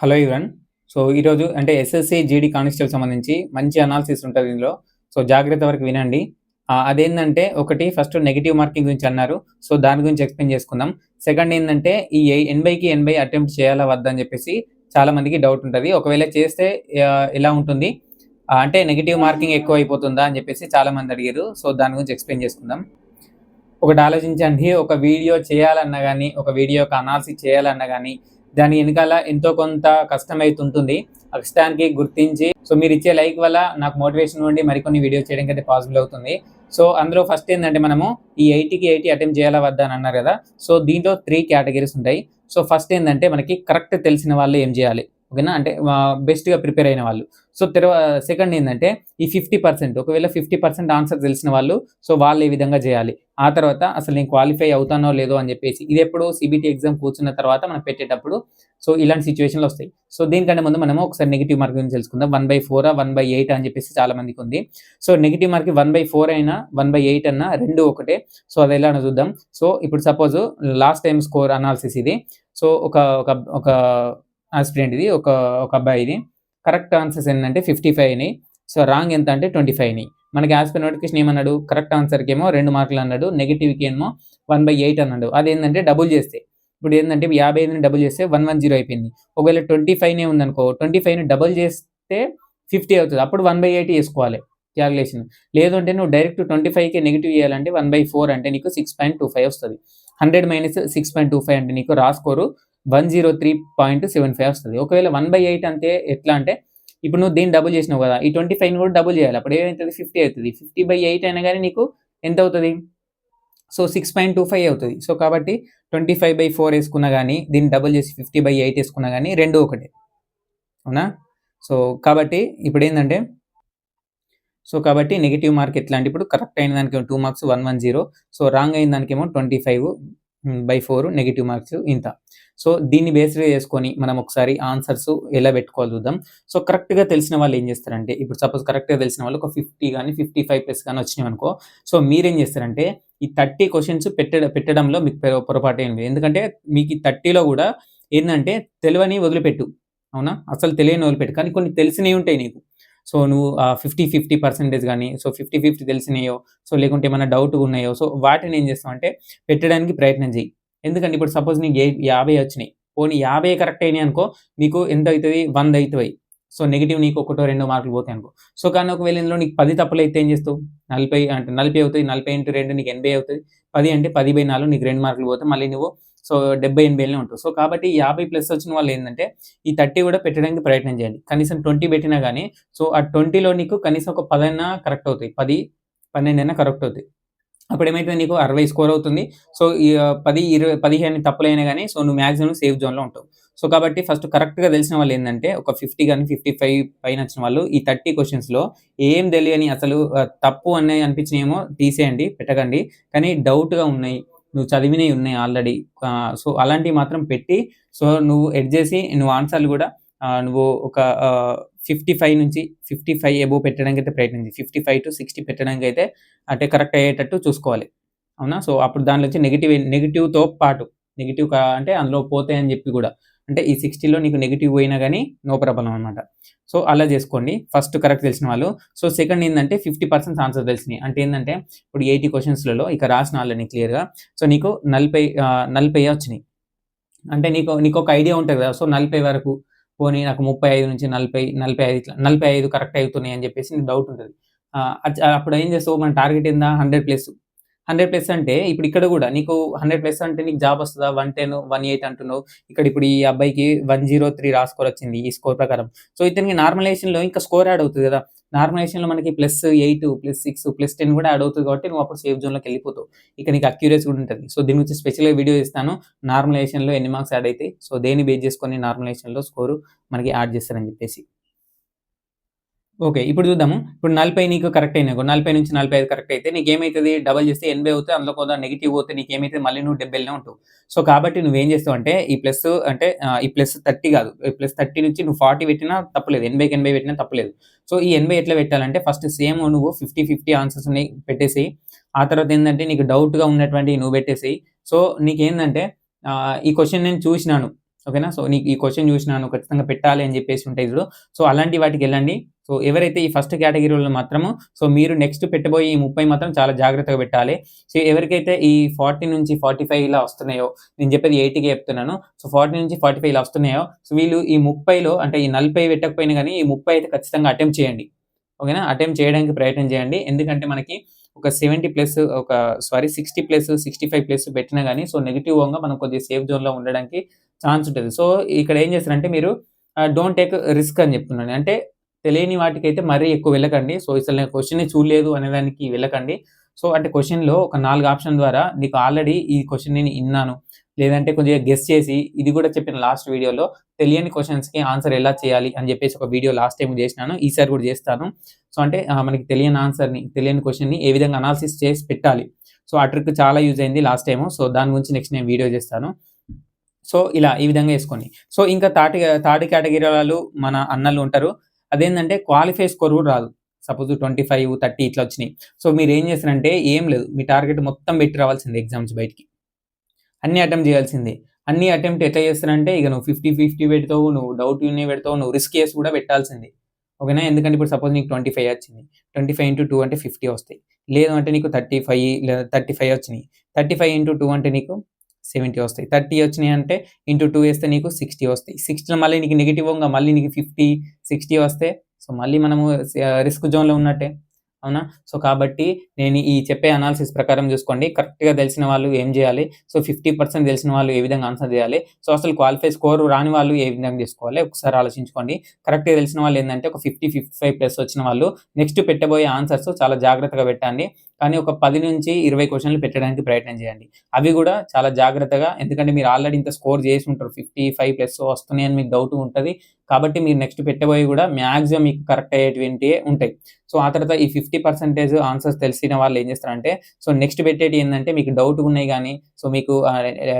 Hello ఇవన్ so ఈరోజు అంటే ఎస్ఎస్సి జీడీ కానిస్టేబుల్ సంబంధించి మంచి అనాలిసిస్ ఉంటుంది ఇందులో. సో జాగ్రత్త వరకు వినండి. అదేంటంటే ఒకటి ఫస్ట్ నెగిటివ్ మార్కింగ్ గురించి అన్నారు. సో దాని గురించి ఎక్స్ప్లెయిన్ చేసుకుందాం. సెకండ్ ఏంటంటే ఈ ఎనభైకి ఎనభై అటెంప్ట్ చేయాలా వద్దా అని చెప్పేసి చాలా మందికి డౌట్ ఉంటుంది. ఒకవేళ చేస్తే ఎలా ఉంటుంది? అంటే నెగిటివ్ మార్కింగ్ ఎక్కువ అయిపోతుందా అని చెప్పేసి చాలా మంది అడిగారు. సో దాని గురించి ఎక్స్ప్లెయిన్ చేసుకుందాం. ఒకటి ఆలోచించండి. ఒక వీడియో చేయాలన్నా కానీ ఒక వీడియో యొక్క అనాలిసిస్ చేయాలన్నా కానీ దాని వెనకాల ఎంతో కొంత కష్టం అయితే ఉంటుంది ఆ కష్టానికి గుర్తించి సో మీరు ఇచ్చే లైక్ వల్ల నాకు మోటివేషన్ ఉండి మరికొన్ని వీడియో చేయడానికి అయితే పాసిబుల్ అవుతుంది. సో అందులో ఫస్ట్ ఏంటంటే మనము ఈ ఎయిటీకి ఎయిటీ అటెంప్ట్ చేయాలా వద్దా అని అన్నారు కదా. సో దీంట్లో త్రీ కేటగిరీస్ ఉంటాయి. సో ఫస్ట్ ఏంటంటే మనకి కరెక్ట్ తెలిసిన వాళ్ళు ఏం చేయాలి? ఓకేనా? అంటే బెస్ట్గా ప్రిపేర్ అయిన వాళ్ళు. సో తర్వాత సెకండ్ ఏంటంటే ఈ ఫిఫ్టీ పర్సెంట్ ఒకవేళ ఫిఫ్టీ పర్సెంట్ ఆన్సర్ తెలిసిన వాళ్ళు సో వాళ్ళు ఏ విధంగా చేయాలి. ఆ తర్వాత అసలు నేను క్వాలిఫై అవుతానో లేదో అని చెప్పేసి ఇది ఎప్పుడు సిబిటీ ఎగ్జామ్ కూర్చున్న తర్వాత మనం పెట్టేటప్పుడు సో ఇలాంటి సిచ్యువేషన్లు వస్తాయి. సో దీనికంటే ముందు మనము ఒకసారి నెగిటివ్ మార్క్ గురించి తెలుసుకుందాం. One by four one by eight అని చెప్పేసి చాలా మందికి ఉంది. So negative mark one by four అయినా వన్ బై ఎయిట్ అన్నా రెండు ఒకటే. సో అది ఎలా చూద్దాం. సో ఇప్పుడు suppose last time score analysis ఇది. సో ఒక ఒక ఒక ఆస్పిరెంట్ ఇది ఒక ఒక అబ్బాయి ఇది. కరెక్ట్ ఆన్సర్స్ ఏంటంటే ఫిఫ్టీ ఫైవ్ అయినాయి సో రాంగ్ ఎంత అంటే ట్వంటీ ఫైవ్ అయినాయి మనకి ఆస్పిరెంట్ నోటిఫికేషన్ ఏమన్నాడు? కరెక్ట్ ఆన్సర్కి ఏమో రెండు మార్కులు అన్నాడు. నెగిటివ్కి ఏమో వన్ బై ఎయిట్ అన్నాడు. అదేంటంటే డబుల్ చేస్తే. ఇప్పుడు ఏంటంటే యాభై ఐదుని డబుల్ చేస్తే వన్ వన్ జీరో అయిపోయింది. ఒకవేళ ట్వంటీ ఫైవ్నే ఉందనుకో ట్వంటీ ఫైవ్ని డబుల్ చేస్తే ఫిఫ్టీ అవుతుంది. అప్పుడు వన్ బై ఎయిట్ వేసుకోవాలి. క్యాలిక్యులేషన్ లేదంటే నువ్వు డైరెక్ట్ ట్వంటీ ఫైవ్కి నెగిటివ్ చేయాలంటే వన్ బై ఫోర్ అంటే నీకు సిక్స్ పాయింట్ టూ ఫైవ్ వస్తుంది. Hundred minus six point two five అంటే నీకు raw score one zero three point seven five వస్తుంది. ఒకవేళ వన్ బై ఎయిట్ అంటే ఎట్లా అంటే ఇప్పుడు నువ్వు దీన్ని డబుల్ చేసినావు కదా ఈ ట్వంటీ ఫైవ్ కూడా డబుల్ చేయాలి. అప్పుడు ఏమవుతుంది ఫిఫ్టీ అవుతుంది. ఫిఫ్టీ బై ఎయిట్ అయినా కానీ నీకు ఎంత అవుతుంది? So six point two five అవుతుంది. సో కాబట్టి ట్వంటీ ఫైవ్ బై ఫోర్ వేసుకున్నా కానీ దీన్ని డబుల్ చేసి ఫిఫ్టీ బై ఎయిట్ వేసుకున్నా కానీ రెండు ఒకటే. అవునా? సో కాబట్టి ఇప్పుడు ఏంటంటే సో కాబట్టి నెగిటివ్ మార్క్ ఎట్లా అంటే ఇప్పుడు కరెక్ట్ అయిన దానికి two marks one one zero so wrong అయిన దానికేమో twenty five by four negative marks ఇంత. సో దీన్ని బేస్ చేసుకొని మనం ఒకసారి ఆన్సర్స్ ఎలా పెట్టుకోవాలి చూద్దాం. సో కరెక్ట్గా తెలిసిన వాళ్ళు ఏం చేస్తారంటే ఇప్పుడు సపోజ్ కరెక్ట్గా తెలిసిన వాళ్ళు ఒక ఫిఫ్టీ కానీ ఫిఫ్టీ ఫైవ్ ప్లస్ కానీ వచ్చినాయి అనుకో సో మీరేం చేస్తారంటే ఈ థర్టీ క్వశ్చన్స్ పెట్టడం పెట్టడంలో మీకు పొరపాటు ఏం లేదు. ఎందుకంటే మీకు ఈ థర్టీలో కూడా ఏంటంటే తెలివని వదిలిపెట్టు. అవునా? అసలు తెలియని వదిలిపెట్టు. కానీ కొన్ని తెలిసినవి ఉంటాయి నీకు. సో నువ్వు ఫిఫ్టీ ఫిఫ్టీ పర్సెంటేజ్ కానీ సో ఫిఫ్టీ ఫిఫ్టీ తెలిసినాయో సో లేకుంటే ఏమైనా డౌట్ ఉన్నాయో సో వాటిని ఏం చేస్తావు అంటే పెట్టడానికి ప్రయత్నం చేయి. ఎందుకంటే ఇప్పుడు సపోజ్ నీకు ఏ- యాభై వచ్చినాయి. పోనీ యాభై కరెక్ట్ అయినాయి అనుకో నీకు ఎంత అవుతుంది? వంద అవుతాయి. సో నెగిటివ్ నీకు ఒకటో రెండో మార్కులు పోతాయి అనుకో. సో కానీ ఒకవేళ ఇందులో నీకు పది తప్పులు అయితే ఏం చేస్తావు? నలభై అంటే నలభై అవుతుంది నలభై ఇంటూ రెండు నీకు ఎనభై అవుతుంది పది అంటే పది బై నాలుగు నీకు రెండు మార్కులు పోతే మళ్ళీ నువ్వు సో డెబ్బై ఎనభైలో ఉంటుంది. సో కాబట్టి యాభై ప్లస్ వచ్చిన వాళ్ళు ఏంటంటే ఈ థర్టీ కూడా పెట్టడానికి ప్రయత్నం చేయండి. కనీసం ట్వంటీ పెట్టినా కానీ సో ఆ ట్వంటీలో నీకు కనీసం ఒక పదైనా కరెక్ట్ అవుతాయి. పది పన్నెండు అయినా కరెక్ట్ అవుతాయి. అప్పుడు ఏమైతే నీకు? అరవై స్కోర్ అవుతుంది. సో ఈ పది ఇరవై పదిహేను తప్పులైనా కానీ సో నువ్వు మ్యాక్సిమం సేఫ్ జోన్లో ఉంటావు. సో కాబట్టి ఫస్ట్ కరెక్ట్గా తెలిసిన వాళ్ళు ఏంటంటే ఒక ఫిఫ్టీ కానీ ఫిఫ్టీ ఫైవ్ పైన వచ్చిన వాళ్ళు ఈ థర్టీ క్వశ్చన్స్లో ఏం తెలియని అసలు తప్పు అనే అనిపించినాయేమో తీసేయండి పెట్టకండి. కానీ డౌట్గా ఉన్నాయి. నువ్వు చదివినవి ఉన్నాయి ఆల్రెడీ సో అలాంటివి మాత్రం పెట్టి సో నువ్వు ఎడ్ చేసి నువ్వు ఆన్సర్లు కూడా నువ్వు ఒక ఫిఫ్టీ ఫైవ్ నుంచి ఫిఫ్టీ ఫైవ్ ఎబో పెట్టడానికి అయితే ప్రయత్నించి ఫిఫ్టీ ఫైవ్ టు సిక్స్టీ పెట్టడానికి అయితే అంటే కరెక్ట్ అయ్యేటట్టు చూసుకోవాలి. అవునా? సో అప్పుడు దానిలో వచ్చి నెగిటివ్ నెగిటివ్తో పాటు నెగిటివ్ అంటే అందులో పోతాయి అని చెప్పి కూడా. అంటే ఈ సిక్స్టీలో నీకు నెగిటివ్ పోయినా కానీ నో ప్రాబ్లం అనమాట సో అలా చేసుకోండి. ఫస్ట్ కరెక్ట్ తెలిసిన వాళ్ళు. సో సెకండ్ ఏంటంటే ఫిఫ్టీ పర్సెంట్ ఆన్సర్ తెలిసినాయి. అంటే ఏంటంటే ఇప్పుడు ఎయిటీ క్వశ్చన్స్లలో ఇక రాసిన వాళ్ళని క్లియర్గా సో నీకు నలభై నలభై వచ్చినాయి. అంటే నీకు నీకు ఒక ఐడియా ఉంటుంది కదా. సో నలభై వరకు పోనీ నాకు ముప్పై ఐదు నుంచి నలభై నలభై ఐదు ఇట్లా నలభై ఐదు కరెక్ట్ అవుతున్నాయి అని చెప్పేసి డౌట్ ఉంటుంది. అప్పుడు ఏం చేస్తావు? మన టార్గెట్ ఏందా? హండ్రెడ్ ప్లస్ హండ్రెడ్ ప్లస్ అంటే ఇప్పుడు ఇక్కడ కూడా నీకు హండ్రెడ్ ప్లస్ అంటే నీకు జాబ్ వస్తుందా? వన్ టెన్ వన్ ఎయిట్ అంటున్నావు. ఇక్కడ ఇప్పుడు ఈ అబ్బాయికి one zero three raw score వచ్చింది ఈ స్కోర్ ప్రకారం. సో ఇతనికి నార్మలైజేషన్లో ఇంకా స్కోర్ యాడ్ అవుతుంది కదా? నార్మలైజేషన్లో మనకి plus eight plus six plus ten కూడా యాడ్ అవుతుంది కాబట్టి నువ్వు అప్పుడు సేఫ్ జోన్లోకి వెళ్ళిపోతావు. ఇక నీకు అక్యూరేస్ కూడా ఉంటుంది. సో దీని గురించి స్పెషల్గా వీడియో ఇస్తాను నార్మలైజేషన్లో ఎన్ని మార్క్స్ యాడ్ అయితే సో దేని బేస్ చేసుకొని నార్మలైజేషన్లో స్కోరు మనకి యాడ్ చేస్తారని చెప్పేసి. ఓకే ఇప్పుడు చూద్దాము ఇప్పుడు నలభై నీకు కరెక్ట్ అయినా నలభై నుంచి నలభై ఐదు కరెక్ట్ అయితే నీకు ఏమవుతుంది డబల్ చేస్తే ఎనభై అవుతుంది అందులో కొంత నెగిటివ్ పోతే నీకు ఏమైతే మళ్ళీ నువ్వు డెబ్బైలోనే ఉంటావు. సో కాబట్టి నువ్వేం చేస్తావు అంటే ఈ ప్లస్ అంటే ఈ ప్లస్ థర్టీ కాదు. ఈ ప్లస్ థర్టీ నుంచి నువ్వు ఫార్టీ పెట్టినా తప్పలేదు. ఎనభైకి ఎనభై పెట్టినా తప్పలేదు. సో ఈ ఎనభై ఎట్లా పెట్టాలంటే ఫస్ట్ సేమ్ నువ్వు ఫిఫ్టీ ఫిఫ్టీ ఆన్సర్స్ ఉన్నాయి పెట్టేసి ఆ తర్వాత ఏంటంటే నీకు డౌట్గా ఉన్నటువంటి నువ్వు పెట్టేసి సో నీకేంటంటే ఈ క్వశ్చన్ నేను చూసినాను. ఓకేనా? సో నీకు ఈ క్వశ్చన్ చూసినాను ఖచ్చితంగా పెట్టాలి అని చెప్పేసి ఉంటాయి చూడు. సో అలాంటి వాటికి వెళ్ళండి. సో ఎవరైతే ఈ ఫస్ట్ కేటగిరీలో మాత్రము సో మీరు నెక్స్ట్ పెట్టబోయే ఈ ముప్పై మాత్రం చాలా జాగ్రత్తగా పెట్టాలి. సో ఎవరికైతే ఈ ఫార్టీ నుంచి ఫార్టీ ఫైవ్ ఇలా వస్తున్నాయో నేను చెప్పేది ఎయిటీకి చెప్తున్నాను. సో ఫార్టీ నుంచి ఫార్టీ ఫైవ్ ఇలా వస్తున్నాయో సో వీళ్ళు ఈ ముప్పైలో అంటే ఈ నలభై పెట్టకపోయినా కానీ ఈ ముప్పై అయితే ఖచ్చితంగా అటెంప్ట్ చేయండి. ఓకేనా? అటెంప్ట్ చేయడానికి ప్రయత్నం చేయండి. ఎందుకంటే మనకి ఒక సెవెంటీ ప్లస్ ఒక sorry sixty plus sixty five plus పెట్టినా కానీ సో నెగిటివ్గా మనం కొద్దిగా సేఫ్ జోన్లో ఉండడానికి ఛాన్స్ ఉంటుంది. సో ఇక్కడ ఏం చేస్తారంటే మీరు డోంట్ టేక్ రిస్క్ అని చెప్తున్నాను. అంటే తెలియని వాటికైతే మరీ ఎక్కువ వెళ్ళకండి. సో అసలు నేను క్వశ్చన్ చూడలేదు అనేదానికి వెళ్ళకండి. సో అంటే క్వశ్చన్లో ఒక నాలుగు ఆప్షన్ ద్వారా నీకు ఆల్రెడీ ఈ క్వశ్చన్ నేను విన్నాను. లేదంటే కొంచెం గెస్ చేసి ఇది కూడా చెప్పిన లాస్ట్ వీడియోలో తెలియని క్వశ్చన్స్కి ఆన్సర్ ఎలా చేయాలి అని చెప్పేసి ఒక వీడియో లాస్ట్ టైం చేసినాను. ఈసారి కూడా చేస్తాను. సో అంటే మనకి తెలియని ఆన్సర్ని తెలియని క్వశ్చన్ని ఏ విధంగా అనాలిసిస్ చేసి పెట్టాలి. సో ఆ ట్రిక్ చాలా యూజ్ అయింది లాస్ట్ టైము సో దాని గురించి నెక్స్ట్ నేను వీడియో చేస్తాను. సో ఇలా ఈ విధంగా వేసుకోండి. సో ఇంకా తాటి తాటి కేటగిరీ వాళ్ళు మన అన్నలు ఉంటారు. అదేంటంటే క్వాలిఫై స్కోర్ కూడా రాదు. సపోజ్ ట్వంటీ ఫైవ్ థర్టీ ఇట్లా వచ్చినాయి. సో మీరు ఏం చేస్తారంటే ఏం లేదు. మీ టార్గెట్ మొత్తం పెట్టి రావాల్సింది ఎగ్జామ్స్ బయటికి. అన్ని అటెంప్ట్ చేయాల్సిందే. అన్ని అటెంప్ట్ ఎట్లా చేస్తారంటే ఇక నువ్వు ఫిఫ్టీ ఫిఫ్టీ పెడతావు నువ్వు డౌట్ యూని పెడతావు నువ్వు రిస్క్ కేసు కూడా పెట్టాల్సింది. ఓకేనా? ఎందుకంటే ఇప్పుడు సపోజ్ నీకు ట్వంటీ ఫైవ్ వచ్చింది. ట్వంటీ ఫైవ్ ఇంటూ టూ అంటే ఫిఫ్టీ వస్తాయి. లేదు అంటే నీకు థర్టీ ఫైవ్ లేదా థర్టీ ఫైవ్ వచ్చినాయి. థర్టీ ఫైవ్ ఇంటూ టూ అంటే నీకు సెవెంటీ వస్తాయి. థర్టీ వచ్చినాయి అంటే ఇంటూ టూ వేస్తే నీకు సిక్స్టీ వస్తాయి. సిక్స్టీలో మళ్ళీ నీకు నెగిటివ్గా మళ్ళీ నీకు ఫిఫ్టీ సిక్స్టీ వస్తే సో మళ్ళీ మనము రిస్క్ జోన్లో ఉన్నట్టే. అవునా? సో కాబట్టి నేను ఈ చెప్పే అనాలిసిస్ ప్రకారం చూసుకోండి. కరెక్ట్గా తెలిసిన వాళ్ళు ఏం చేయాలి? సో ఫిఫ్టీ పర్సెంట్ తెలిసిన వాళ్ళు ఏ విధంగా ఆన్సర్ చేయాలి? సో అసలు క్వాలిఫై స్కోర్ రాని వాళ్ళు ఏ విధంగా చేసుకోవాలి? ఒకసారి ఆలోచించుకోండి. కరెక్ట్గా తెలిసిన వాళ్ళు ఏంటంటే ఒక ఫిఫ్టీ ఫిఫ్టీ ఫైవ్ ప్లస్ వచ్చిన వాళ్ళు నెక్స్ట్ పెట్టబోయే ఆన్సర్స్ చాలా జాగ్రత్తగా పెట్టండి. కానీ ఒక పది నుంచి ఇరవై క్వశ్చన్లు పెట్టడానికి ప్రయత్నం చేయండి. అవి కూడా చాలా జాగ్రత్తగా ఎందుకంటే మీరు ఆల్రెడీ ఇంత స్కోర్ చేసి ఉంటారు. ఫిఫ్టీ ఫైవ్ ప్లస్ వస్తున్నాయని అని మీకు డౌట్ ఉంటుంది. కాబట్టి మీరు నెక్స్ట్ పెట్టబోయి కూడా మ్యాక్సిమం మీకు కరెక్ట్ అయ్యేటువంటి ఉంటాయి. సో ఆ తర్వాత ఈ ఫిఫ్టీ పర్సెంటేజ్ ఆన్సర్స్ తెలిసిన వాళ్ళు ఏం చేస్తారంటే సో నెక్స్ట్ పెట్టేటి ఏంటంటే మీకు డౌట్ ఉన్నాయి కానీ సో మీకు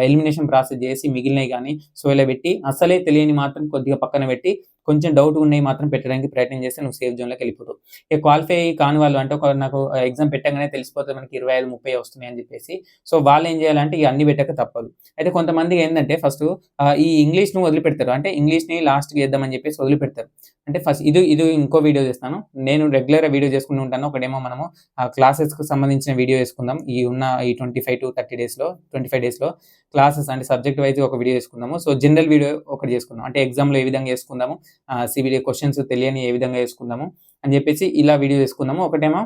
ఎలిమినేషన్ ప్రాసెస్ చేసి మిగిలినవి కానీ సో ఇలా పెట్టి అసలే తెలియని మాత్రం కొద్దిగా పక్కన పెట్టి కొంచెం డౌట్ ఉన్నాయి మాత్రం పెట్టడానికి ప్రయత్నం చేస్తే నువ్వు సేఫ్ జోన్లోకి వెళ్ళిపోతావు. ఇక క్వాలిఫై కాని వాళ్ళు అంటే ఒక నాకు ఎగ్జామ్ పెట్టగానే తెలిసిపోతుంది మనకి ఇరవై ఐదు ముప్పై వస్తున్నాయి అని చెప్పేసి. సో వాళ్ళు ఏం చేయాలంటే ఇక అన్ని పెట్టక తప్పదు. అయితే కొంతమంది ఏంటంటే ఫస్ట్ ఈ ఇంగ్లీష్ను వదిలిపెడతారు. అంటే ఇంగ్లీష్ని లాస్ట్కి చేద్దామని చెప్పేసి వదిలిపెడతారు. అంటే ఫస్ట్ ఇది ఇది ఇంకో వీడియో చేస్తాను. నేను రెగ్యులర్గా వీడియో చేసుకుంటూ ఉంటాను. ఒకటేమో మనము క్లాసెస్కి సంబంధించిన వీడియో వేసుకుందాం. ఈ ఉన్న ఈ ట్వంటీ ఫైవ్ టు థర్టీ డేస్లో ట్వంటీ ఫైవ్ డేస్లో క్లాసెస్ అంటే సబ్జెక్ట్ వైజ్ ఒక వీడియో చేసుకుందాము. సో జనరల్ వీడియో ఒకటి చేసుకుందాం. అంటే ఎగ్జామ్లో ఏ విధంగా చేసుకుందాము సివిడి క్వశ్చన్స్ తెలియని ఏ విధంగా వేసుకుందాము అని చెప్పేసి ఇలా వీడియో చేసుకుందాము. ఒకటేమో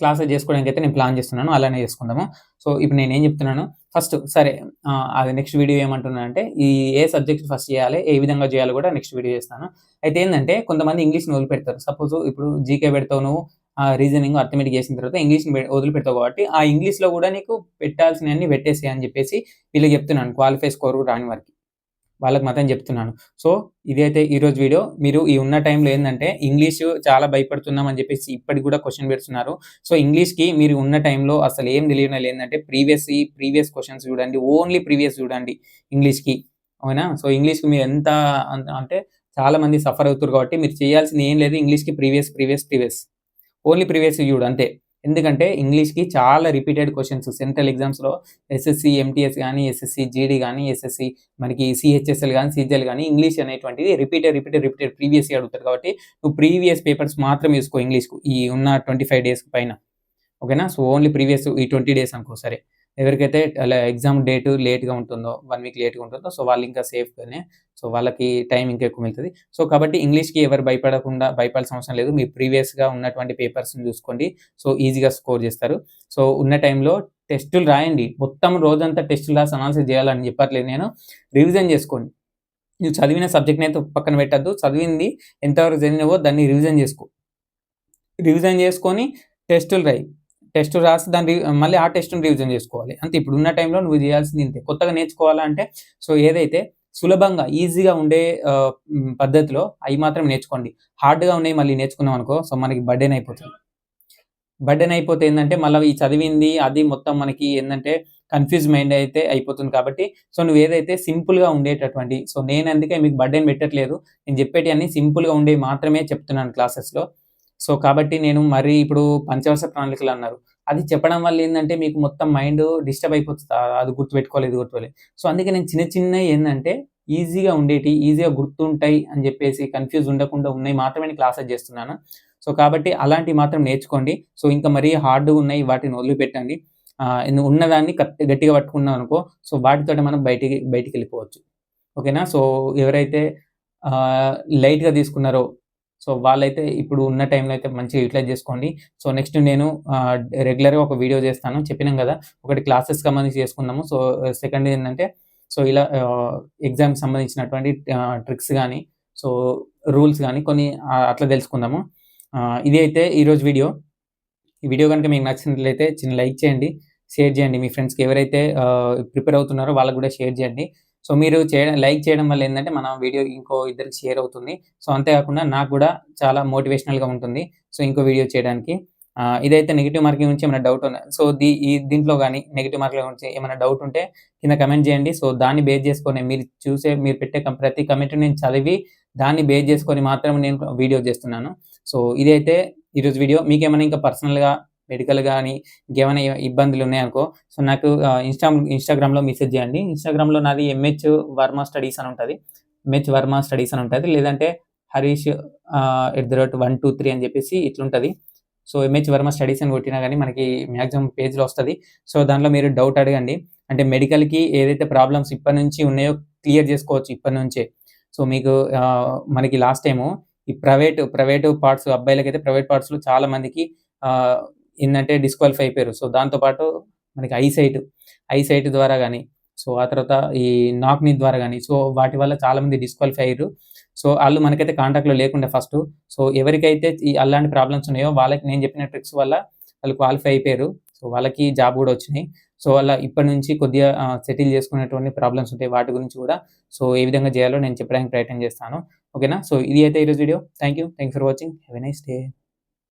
క్లాసెస్ చేసుకోవడానికి అయితే నేను ప్లాన్ చేస్తున్నాను. అలానే చేసుకుందాము. సో ఇప్పుడు నేను ఏం చెప్తున్నాను? ఫస్ట్ సరే అది నెక్స్ట్ వీడియో ఏమంటున్నాను అంటే ఈ ఏ సబ్జెక్ట్ ఫస్ట్ చేయాలి ఏ విధంగా చేయాలి కూడా నెక్స్ట్ వీడియో చేస్తాను. అయితే ఏంటంటే కొంతమంది ఇంగ్లీష్ని వదిలిపెడతారు. సపోజ్ ఇప్పుడు జీకే పెడతావు నువ్వు ఆ రీజనింగ్ అర్థమెటిక్ చేసిన తర్వాత ఇంగ్లీష్ని వదిలిపెడతావు కాబట్టి ఆ ఇంగ్లీష్లో కూడా నీకు పెట్టాల్సినవన్నీ పెట్టేసి అని చెప్పేసి వీళ్ళకి చెప్తున్నాను. క్వాలిఫై స్కోర్ రాని వారికి. వాళ్ళకి మాత్రం చెప్తున్నాను. సో ఇదైతే ఈరోజు వీడియో మీరు ఈ ఉన్న టైంలో ఏంటంటే ఇంగ్లీష్ చాలా భయపడుతున్నాం అని చెప్పేసి ఇప్పటికి కూడా క్వశ్చన్ పెడుతున్నారు. సో ఇంగ్లీష్కి మీరు ఉన్న టైంలో అసలు ఏం తెలియడం ఏంటంటే ప్రీవియస్ ప్రీవియస్ క్వశ్చన్స్ చూడండి. ఓన్లీ ప్రీవియస్ చూడండి ఇంగ్లీష్కి అవునా? సో ఇంగ్లీష్కి మీరు ఎంత అంటే చాలా మంది సఫర్ అవుతారు కాబట్టి మీరు చేయాల్సింది ఏం లేదు. ఇంగ్లీష్కి previous previous previous only previous చూడు అంతే. ఎందుకంటే ఇంగ్లీష్కి చాలా రిపీటెడ్ క్వశ్చన్స్ సెంట్రల్ ఎగ్జామ్స్లో ఎస్ఎస్సి ఎంటీఎస్ కానీ ఎస్ఎస్సి జీడీ కానీ ఎస్ఎస్సి మనకి సిహెచ్ఎస్ఎల్ కానీ సిజిఎల్ కానీ ఇంగ్లీష్ అనేటువంటిది రిపీటెడ్ రిపీటెడ్ రిపీటెడ్ ప్రీవియస్ అడుగుతారు కాబట్టి నువ్వు ప్రీవియస్ పేపర్స్ మాత్రం వేసుకో ఇంగ్లీష్కు ఈ ఉన్న ట్వంటీ ఫైవ్ డేస్ పైన. ఓకేనా? సో ఓన్లీ ప్రీవియస్ ఈ ట్వంటీ డేస్ అనుకో సరే. ఎవరికైతే అలా ఎగ్జామ్ డేట్ లేట్గా ఉంటుందో వన్ వీక్ లేట్గా ఉంటుందో సో వాళ్ళు ఇంకా సేఫ్గానే సో వాళ్ళకి టైం ఇంకా ఎక్కువ మిగులుతుంది. సో కాబట్టి ఇంగ్లీష్కి ఎవరు భయపడకుండా భయపడాల్సిన అవసరం లేదు. మీ ప్రీవియస్గా ఉన్నటువంటి పేపర్స్ని చూసుకోండి. సో ఈజీగా స్కోర్ చేస్తారు. సో ఉన్న టైంలో టెస్టులు రాయండి. మొత్తం రోజంతా టెస్టులు రాసి అనాలిసిస్ చేయాలని చెప్పట్లేదు నేను. రివిజన్ చేసుకోండి. నువ్వు చదివిన సబ్జెక్ట్ని అయితే పక్కన పెట్టద్దు. చదివింది ఎంతవరకు చదివినవో దాన్ని రివిజన్ చేసుకో. రివిజన్ చేసుకొని టెస్టులు రాయి. టెస్ట్ రాసి దాన్ని మళ్ళీ ఆ టెస్ట్ని రివిజన్ చేసుకోవాలి. అంతే. ఇప్పుడు ఉన్న టైంలో నువ్వు చేయాల్సింది ఇంతే. కొత్తగా నేర్చుకోవాలంటే సో ఏదైతే సులభంగా ఈజీగా ఉండే పద్ధతిలో అవి మాత్రం నేర్చుకోండి. హార్డ్గా ఉన్నాయి మళ్ళీ నేర్చుకున్నాం అనుకో సో మనకి బర్డెన్ అయిపోతుంది. బర్డెన్ అయిపోతే ఏంటంటే మళ్ళీ ఈ చదివింది అది మొత్తం మనకి ఏంటంటే కన్ఫ్యూజ్ మైండ్ అయితే అయిపోతుంది కాబట్టి సో నువ్వు ఏదైతే సింపుల్గా ఉండేటటువంటి సో నేను అందుకే మీకు బర్డెన్ పెట్టట్లేదు నేను చెప్పేటి అన్ని సింపుల్గా ఉండే మాత్రమే చెప్తున్నాను క్లాసెస్లో. సో కాబట్టి నేను మరి ఇప్పుడు పంచవర్ష ప్రణాళికలు అన్నారు. అది చెప్పడం వల్ల ఏంటంటే మీకు మొత్తం మైండ్ డిస్టర్బ్ అయిపోతుంది అది గుర్తుపెట్టుకోవాలి ఇది గుర్తుపెట్టుకోవాలి సో అందుకే నేను చిన్న చిన్న ఏంటంటే ఈజీగా ఉండేటి, ఈజీగా గుర్తుంటాయి అని చెప్పేసి కన్‌ఫ్యూజ్ ఉండకుండా ఉన్నాయి మాత్రమే నేను క్లాసెస్ చేస్తున్నాను సో, కాబట్టి అలాంటివి మాత్రం నేర్చుకోండి. సో, ఇంకా మరీ హార్డ్గా ఉన్నాయి వాటిని వదిలిపెట్టండి. ఉన్నదాన్ని గట్టిగా గట్టిగా పట్టుకున్నామనుకో సో, వాటితోటి మనం బయటికి బయటికి వెళ్ళిపోవచ్చు ఓకేనా? సో, ఎవరైతే లైట్‌గా తీసుకున్నారో సో, వాళ్ళైతే ఇప్పుడు ఉన్న టైంలో అయితే మంచిగా యూటిలైజ్ చేసుకోండి సో, నెక్స్ట్ నేను రెగ్యులర్‌గా ఒక వీడియో చేస్తాను చెప్పినాం కదా ఒకటి క్లాసెస్ సంబంధించి చేసుకున్నాము. సో, సెకండ్ ఏంటంటే సో, ఇలా ఆహ్, ఎగ్జామ్‌కి సంబంధించినటువంటి ట్రిక్స్ కానీ సో, రూల్స్ కానీ కొన్ని అట్లా తెలుసుకుందాము. ఇది అయితే ఈరోజు వీడియో. ఈ వీడియో కనుక మీకు నచ్చినట్లయితే చిన్న లైక్ చేయండి, షేర్ చేయండి మీ ఫ్రెండ్స్‌కి ఎవరైతే ప్రిపేర్ అవుతున్నారో వాళ్ళకి కూడా షేర్ చేయండి సో, మీరు చేయడం లైక్ చేయడం వల్ల ఏంటంటే మన వీడియో ఇంకో ఇద్దరికి షేర్ అవుతుంది. సో, అంతే కాకుండా నాకు కూడా చాలా మోటివేషనల్‌గా ఉంటుంది. సో, ఇంకో వీడియో చేయడానికి. ఇదైతే నెగిటివ్ మార్కింగ్ గురించి ఏమైనా డౌట్ ఉన్న సో, దీ ఈ దీంట్లో కానీ నెగిటివ్ మార్కుల గురించి ఏమైనా డౌట్ ఉంటే కింద కమెంట్ చేయండి సో, దాన్ని బేస్ చేసుకొని మీరు చూసే మీరు పెట్టే ప్రతి కమెంట్ నేను చదివి దాన్ని బేస్ చేసుకొని మాత్రమే నేను వీడియో చేస్తున్నాను సో, ఇదైతే ఈరోజు వీడియో. మీకేమైనా ఇంకా పర్సనల్‌గా, మెడికల్ కానీ ఇంకేమైనా ఇబ్బందులు ఉన్నాయనుకో సో, నాకు ఇన్‌స్టా ఇన్‌స్టాగ్రామ్‌లో మెసేజ్ చేయండి ఇన్‌స్టాగ్రామ్‌లో నాది ఎంహెచ్ వర్మ స్టడీస్ అని ఉంటుంది ఎంహెచ్ వర్మ స్టడీస్ అని ఉంటుంది లేదంటే హరీష్ ఎట్ ద రేట్ 123 అని చెప్పేసి ఇట్లుంటుంది సో, ఎంహెచ్ వర్మ స్టడీస్ అని కొట్టినా కానీ మనకి మాక్సిమం పేజ్‌లో వస్తది. సో, దాంట్లో మీరు డౌట్ అడగండి. అంటే మెడికల్‌కి ఏదైతే ప్రాబ్లమ్స్ ఇప్పటి నుంచి ఉన్నాయో క్లియర్ చేసుకోవచ్చు ఇప్పటి నుంచే. సో, మీకు మనకి లాస్ట్ టైము ఈ ప్రైవేట్, ప్రైవేట్ పార్ట్స్ అబ్బాయిలకైతే ప్రైవేట్ పార్ట్స్‌లో చాలా మందికి ఏంటంటే ఏందంటే డిస్‌క్వాలిఫై అయిపోయారు. సో, దాంతో పాటు మనకి ఐసైట్, ఐసైట్ ద్వారా కానీ సో, ఆ తర్వాత ఈ నాక్ని ద్వారా కానీ సో, వాటి వల్ల చాలా మంది డిస్‌క్వాలిఫై అయ్యారు సో, వాళ్ళు మనకైతే కాంటాక్ట్‌లో లేకుండే ఫస్ట్ సో, ఎవరికైతే ఈ అలాంటి ప్రాబ్లమ్స్ ఉన్నాయో వాళ్ళకి నేను చెప్పిన ట్రిక్స్ వల్ల వాళ్ళు క్వాలిఫై అయిపోయారు. సో, వాళ్ళకి జాబ్ కూడా వచ్చినాయి. సో, అలా ఇప్పటి నుంచి కొద్దిగా సెటిల్ చేసుకునేటువంటి ప్రాబ్లమ్స్ ఉంటాయి. వాటి గురించి కూడా సో, ఏ విధంగా చేయాలో నేను చెప్పడానికి ప్రయత్నం చేస్తాను ఓకేనా? సో, ఇది అయితే ఈరోజు video. Thank you. Thank for watching. Have a nice day.